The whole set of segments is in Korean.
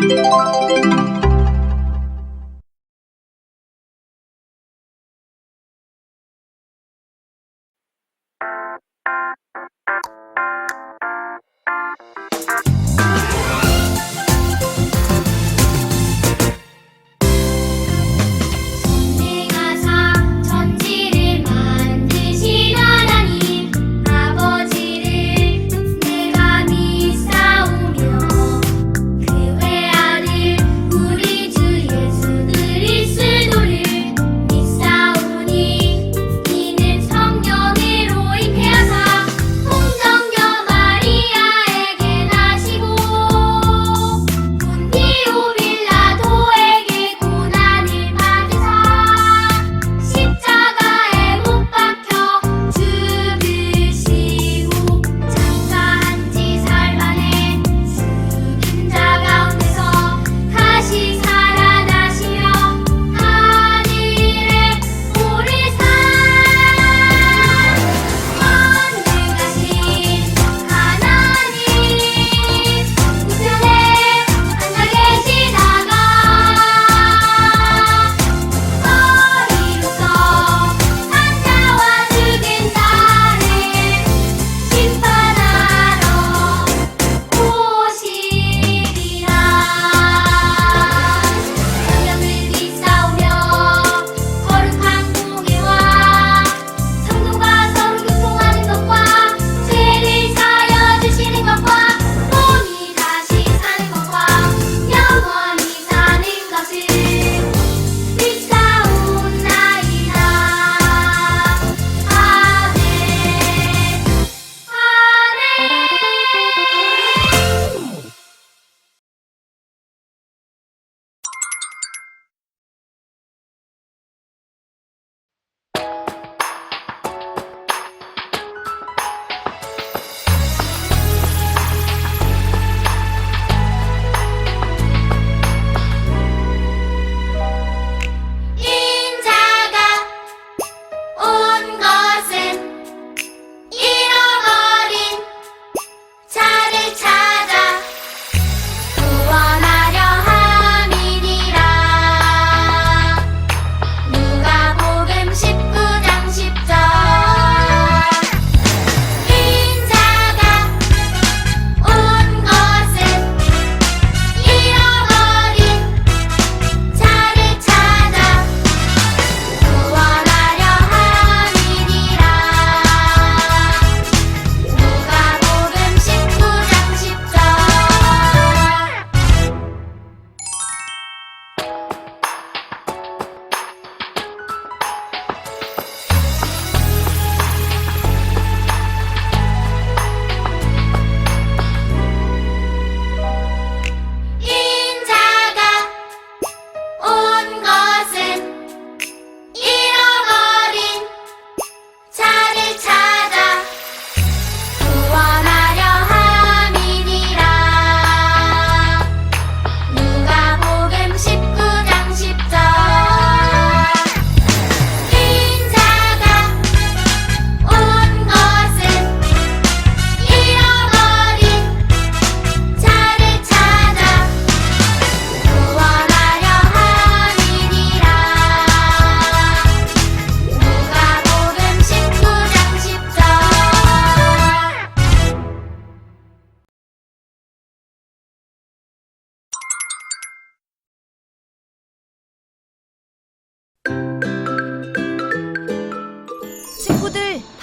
내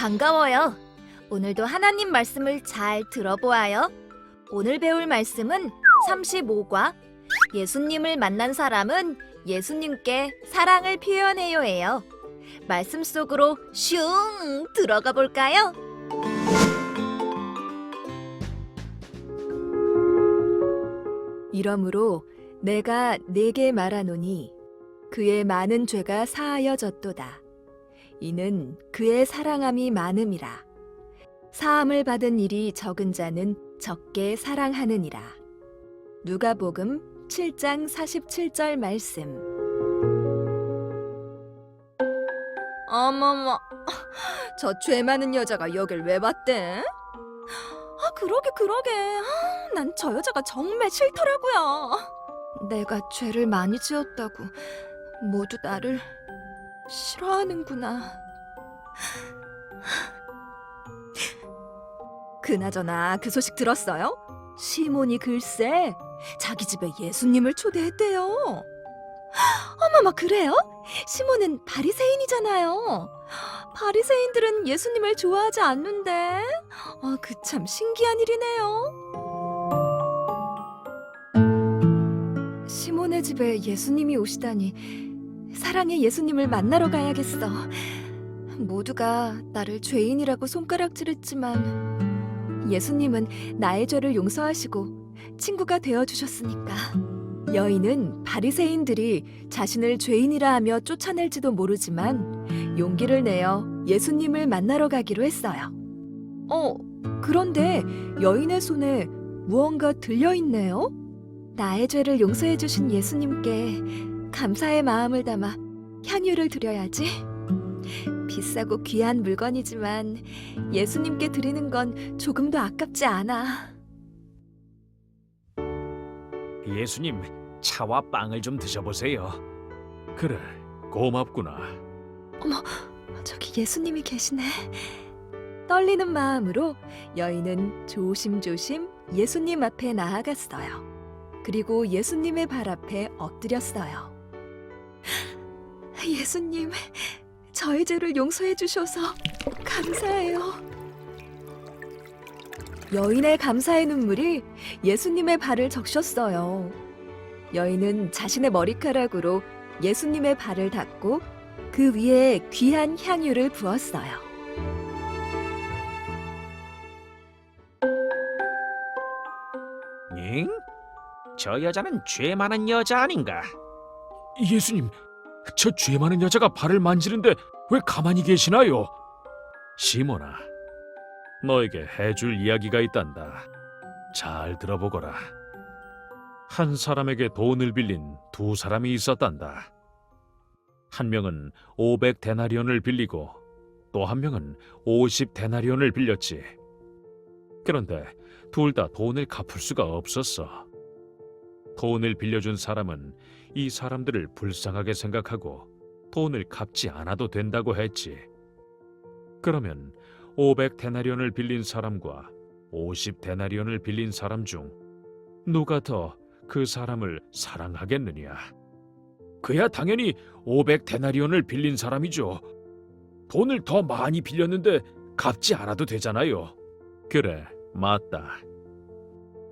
반가워요. 오늘도 하나님 말씀을 잘 들어보아요. 오늘 배울 말씀은 35과 예수님을 만난 사람은 예수님께 사랑을 표현해요예요. 말씀 속으로 슝 들어가 볼까요? 이러므로 내가 네게 말하노니 그의 많은 죄가 사하여졌도다. 이는 그의 사랑함이 많음이라. 사함을 받은 일이 적은 자는 적게 사랑하느니라. 누가복음 7장 47절 말씀. 어머머, 저 죄 많은 여자가 여길 왜 왔대? 아, 그러게 그러게. 아, 난 저 여자가 정말 싫더라고요. 내가 죄를 많이 지었다고 모두 나를 싫어하는구나. 그나저나 그 소식 들었어요? 시몬이 글쎄 자기 집에 예수님을 초대했대요. 어머머 그래요? 시몬은 바리새인이잖아요. 바리새인들은 예수님을 좋아하지 않는데. 아, 그참 신기한 일이네요. 시몬의 집에 예수님이 오시다니 사랑의 예수님을 만나러 가야겠어. 모두가 나를 죄인이라고 손가락질했지만 예수님은 나의 죄를 용서하시고 친구가 되어 주셨으니까. 여인은 바리새인들이 자신을 죄인이라 하며 쫓아낼지도 모르지만 용기를 내어 예수님을 만나러 가기로 했어요. 어, 그런데 여인의 손에 무언가 들려 있네요. 나의 죄를 용서해 주신 예수님께 감사의 마음을 담아 향유를 드려야지. 비싸고 귀한 물건이지만 예수님께 드리는 건 조금도 아깝지 않아. 예수님, 차와 빵을 좀 드셔보세요. 그래, 고맙구나. 저기 예수님이 계시네. 떨리는 마음으로 여인은 조심조심 예수님 앞에 나아갔어요. 그리고 예수님의 발 앞에 엎드렸어요. 예수님, 저의 죄를 용서해 주셔서 감사해요. 여인의 감사의 눈물이 예수님의 발을 적셨어요. 여인은 자신의 머리카락으로 예수님의 발을 닦고 그 위에 귀한 향유를 부었어요. 응? 저 여자는 죄 많은 여자 아닌가? 예수님, 저 죄 많은 여자가 발을 만지는데 왜 가만히 계시나요? 시몬아, 너에게 해줄 이야기가 있단다. 잘 들어보거라. 한 사람에게 돈을 빌린 두 사람이 있었단다. 한 명은 500 데나리온을 빌리고 또 한 명은 50 데나리온을 빌렸지. 그런데 둘 다 돈을 갚을 수가 없었어. 돈을 빌려준 사람은 이 사람들을 불쌍하게 생각하고 돈을 갚지 않아도 된다고 했지. 그러면 500 데나리온을 빌린 사람과 50 데나리온을 빌린 사람 중 누가 더 그 사람을 사랑하겠느냐? 그야 당연히 500 데나리온을 빌린 사람이죠. 돈을 더 많이 빌렸는데 갚지 않아도 되잖아요. 그래, 맞다.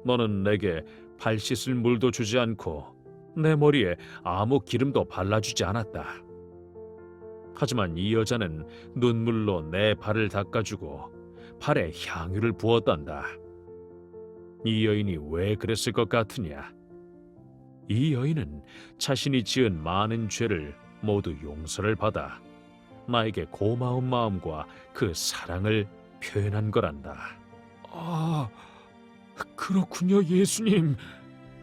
너는 내게 발 씻을 물도 주지 않고 내 머리에 아무 기름도 발라주지 않았다. 하지만 이 여자는 눈물로 내 발을 닦아주고 발에 향유를 부었단다. 이 여인이 왜 그랬을 것 같으냐? 이 여인은 자신이 지은 많은 죄를 모두 용서를 받아 나에게 고마운 마음과 그 사랑을 표현한 거란다. 아, 그렇군요, 예수님.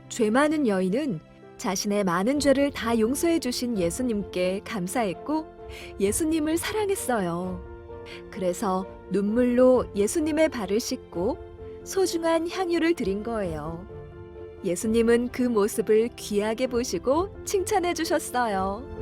죄 많은 여인은 자신의 많은 죄를 다 용서해 주신 예수님께 감사했고 예수님을 사랑했어요. 그래서 눈물로 예수님의 발을 씻고 소중한 향유를 드린 거예요. 예수님은 그 모습을 귀하게 보시고 칭찬해 주셨어요.